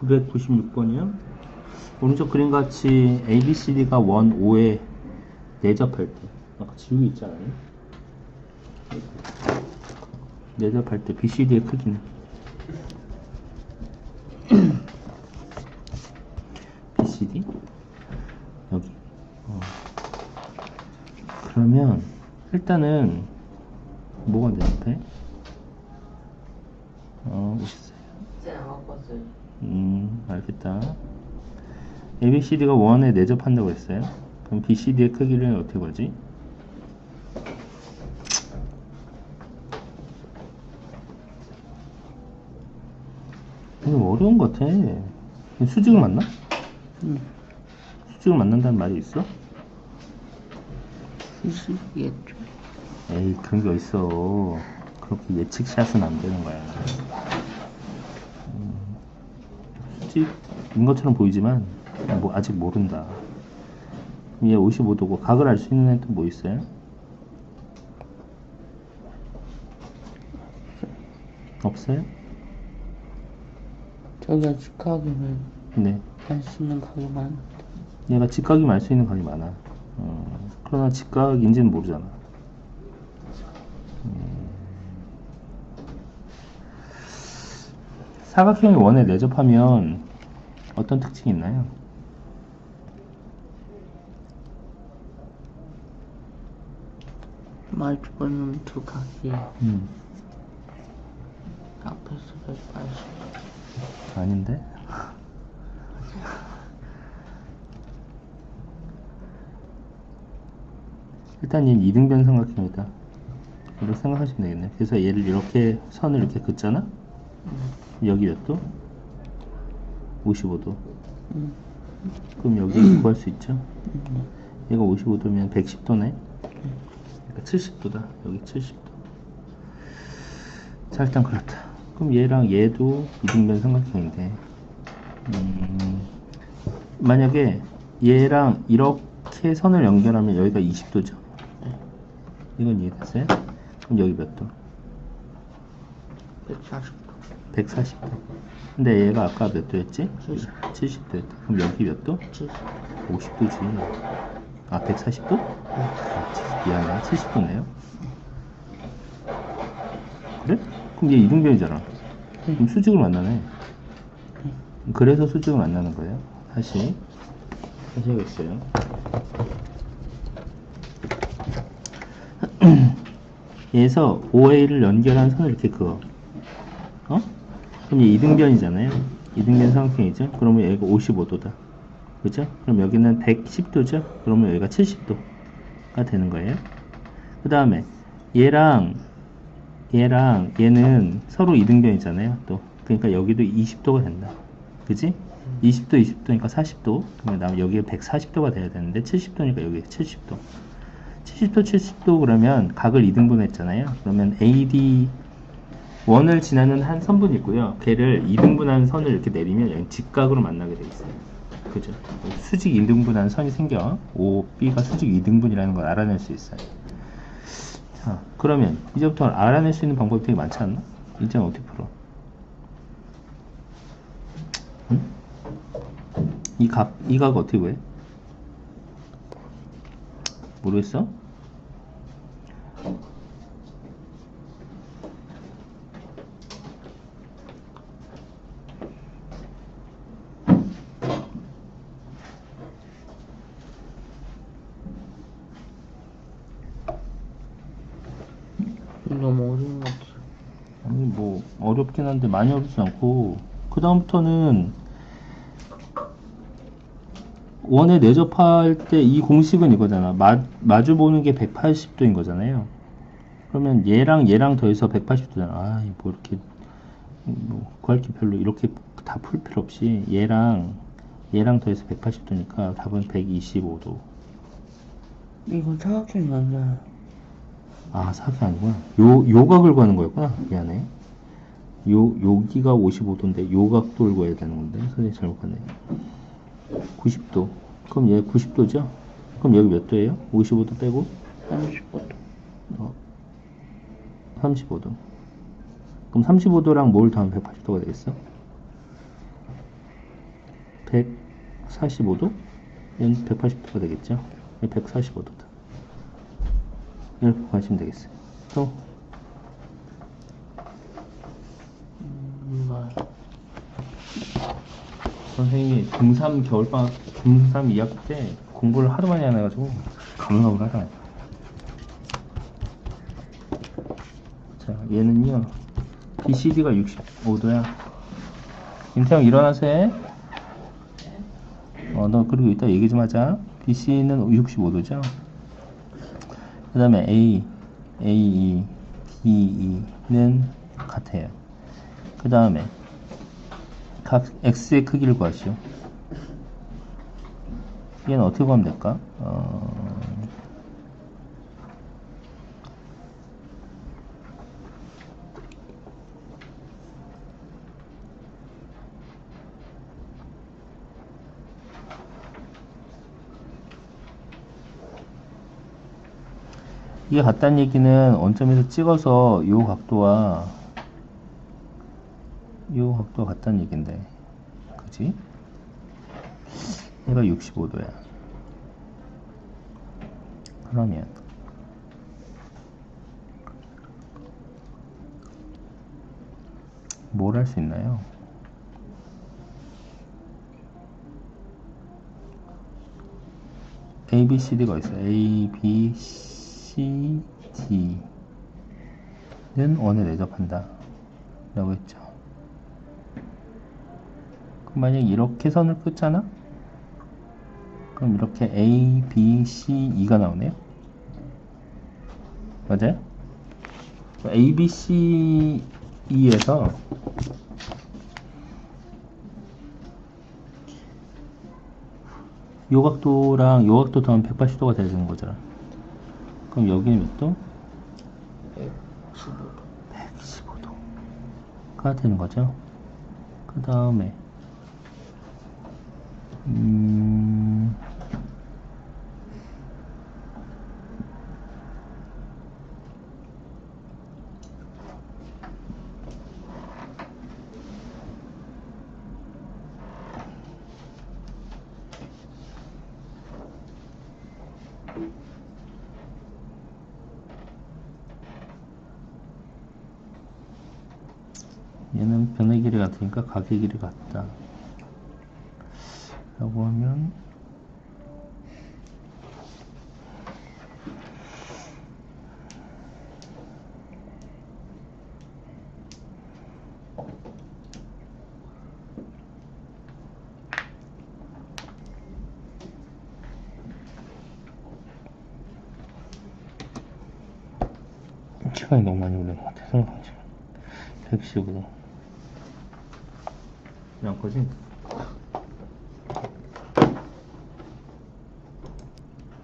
996번이요. 오른쪽 그림 같이 ABCD가 원 5에 내접할 때 아까 지우개 있잖아요. 내접할 때 BCD의 크기는 BCD 여기 어. 그러면 일단은 뭐가 내접해? 어 있어요. 쌤 아팠어요. 음, 알겠다. ABCD가 원에 내접한다고 했어요. 그럼 BCD의 크기를 어떻게 보지? 이거 어려운 것 같아. 수직을 만나? 응. 수직을 만난다는 말이 있어? 수식이겠죠. 에이, 그런 게 어딨어. 그렇게 예측샷은 안 되는 거야. 음, 수직인 것처럼 보이지만, 뭐, 아직 모른다. 얘 55도고, 각을 알 수 있는 애는 또뭐 있어요? 없어요? 저기가 직각이면 네. 할수 있는 각이 많은데. 얘가 직각이면 알 수 있는 각이 많아. 어, 그러나 직각인지는 모르잖아. 음. 사각형이 원에 내접하면 어떤 특징이 있나요? 말주변은 두 각이 음, 앞에서 180. 아닌데? 일단 얘는 이등변 삼각형이다. 이렇게 생각하시면 되겠네. 그래서 얘를 이렇게 선을 이렇게 긋잖아? 여기 몇 도? 55도. 응. 그럼 여기 구할 수 있죠? 얘가 55도면 110도네? 그러니까 70도다. 여기 70도. 자, 일단 그렇다. 그럼 얘랑 얘도 이등변 삼각형인데, 음, 만약에 얘랑 이렇게 선을 연결하면 여기가 20도죠? 이건 이해됐어요? 그럼 여기 몇 도? 140도. 140도. 근데 얘가 아까 몇 도였지? 70. 70도였다. 그럼 여기 몇 도? 70. 50도지. 아, 140도? 아, 미안해. 70도네요. 그래? 그럼 얘 이등변이잖아. 그럼 수직을 만나네. 그래서 수직을 만나는 거예요. 다시. 다시 해야겠어요. 얘에서 OA를 연결한 선을 이렇게 그어. 어? 그럼 얘 이등변이잖아요. 이등변 삼각형이죠. 그러면 얘가 55도다. 그죠? 그럼 여기는 110도죠? 그러면 여기가 70도가 되는 거예요. 그 다음에 얘랑 얘랑 얘는 서로 이등변이잖아요. 또 그러니까 여기도 20도가 된다. 그지? 20도, 20도니까 40도. 그러면 여기가 140도가 돼야 되는데 70도니까 여기 70도. 70도, 70도 그러면 각을 2등분 했잖아요. 그러면 AD 원을 지나는 한 선분이 있고요. 걔를 2등분한 선을 이렇게 내리면 여기 직각으로 만나게 돼 있어요. 그죠? 수직 2등분한 선이 생겨. OB가 수직 2등분이라는 걸 알아낼 수 있어요. 자, 그러면 이제부터 알아낼 수 있는 방법이 되게 많지 않나? 이제는 어떻게 풀어? 응? 이 각, 이각 어떻게 구해? 모르겠어? 너무 어려운 것 같아. 아니 뭐 어렵긴 한데 많이 어렵지 않고. 그 다음부터는 원에 내접할 때 이 공식은 이거잖아. 마, 마주 보는 게 180도인 거잖아요. 그러면 얘랑 얘랑 더해서 180도잖아. 아 뭐 이렇게 뭐 구할 게 별로 이렇게 다 풀 필요 없이 얘랑 얘랑 더해서 180도니까 답은 125도. 이건 사각형이 아니야. 아, 사기 아니구나. 요, 요 각을 구하는 거였구나. 미안해. 요, 여기가 55도인데, 요각 돌고 해야 되는 건데, 선생님 잘못 봤네. 90도. 그럼 얘 90도죠? 그럼 여기 몇 도예요? 55도 빼고? 35도. 어, 35도. 그럼 35도랑 뭘 더하면 180도가 되겠어? 145도? 얘는 180도가 되겠죠? 145도다. 이렇게 구하시면 되겠어요. 또, 음, 이거 선생님이 중3 겨울방학, 중3 2학기 때 공부를 하도 많이 안 해가지고 가물가물하잖아요. 자, 얘는요, BCD가 65도야. 김태형 일어나서 해. 어, 너 그리고 이따 얘기 좀 하자. BC는 65도죠. 그 다음에 A, AE, DE는 같아요. 그 다음에 각 X의 크기를 구하시오. 얘는 어떻게 구하면 될까? 어... 이게 같다는 얘기는 원점에서 찍어서 요 각도와 요 각도가 같다는 얘긴데 그지? 얘가 65도야 그러면 뭘 할 수 있나요? A, B, C, D가 있어. A, B, C, D는 원에 내접한다. 라고 했죠. 그럼 만약 이렇게 선을 긋잖아? 그럼 이렇게 A, B, C, E가 나오네요. 맞아요? A, B, C, E에서 요 각도랑 요 각도 더하면 180도가 되는 거잖아. 그럼 여기는 몇 도? 15도 115도가 되는 거죠. 그 다음에 음, 변의 길이 같으니까 각의 길이 같다. 라고 하면 시간이 너무 많이 걸린 것 같아 생각하지 115도 그냥 거지?